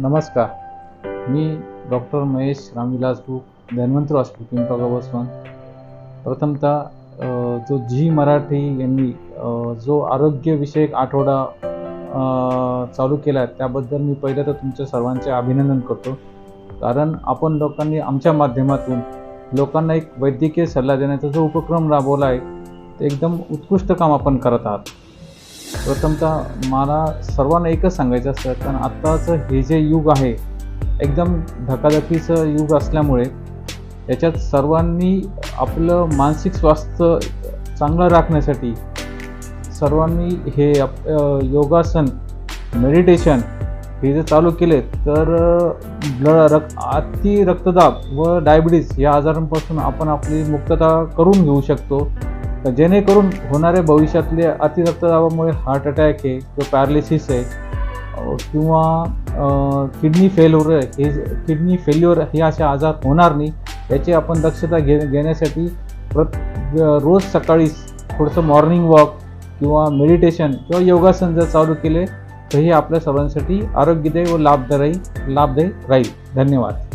नमस्कार. मी doctor Mahesh Ramvilas Buk Dhanvantar hospital Pimpalgaon Baswant प्रथमतः जो झी मराठी यांनी जो आरोग्यविषयक आठवडा चालू केला आहे त्याबद्दल मी पहिलं तर तुमच्या सर्वांचे अभिनंदन करतो. कारण आपण लोकांनी आमच्या माध्यमातून लोकांना एक वैद्यकीय सल्ला देण्याचा जो उपक्रम राबवला आहे ते एकदम उत्कृष्ट काम आपण करत आहात. प्रथमतः मला सर्वांना एकच सांगायचं असतं कारण आत्ताचं हे जे युग आहे एकदम धकाधकीचं युग असल्यामुळे याच्यात सर्वांनी आपलं मानसिक स्वास्थ्य चांगलं राखण्यासाठी सर्वांनी हे आप- योगासन मेडिटेशन हे जर चालू केले तर ब्लड रक्त अति रक्तदाब व डायबिटीज या आजारांपासून आपण आपली मुक्तता करून घेऊ शकतो. तर जेणेकरून होणारे भविष्यातले अतिरक्तदाबामुळे हार्ट अटॅक आहे किंवा पॅरालिसिस आहे किंवा किडनी फेल्युअर हे किडनी फेल्युअर हे असे आजार होणार नाही याची आपण दक्षता घे घेण्यासाठी प्रत रोज सकाळी थोडंसं मॉर्निंग वॉक किंवा मेडिटेशन किंवा योगासन जर चालू केले तर हे आपल्या सर्वांसाठी आरोग्यदायी व लाभदायी लाभदायी राहील. धन्यवाद.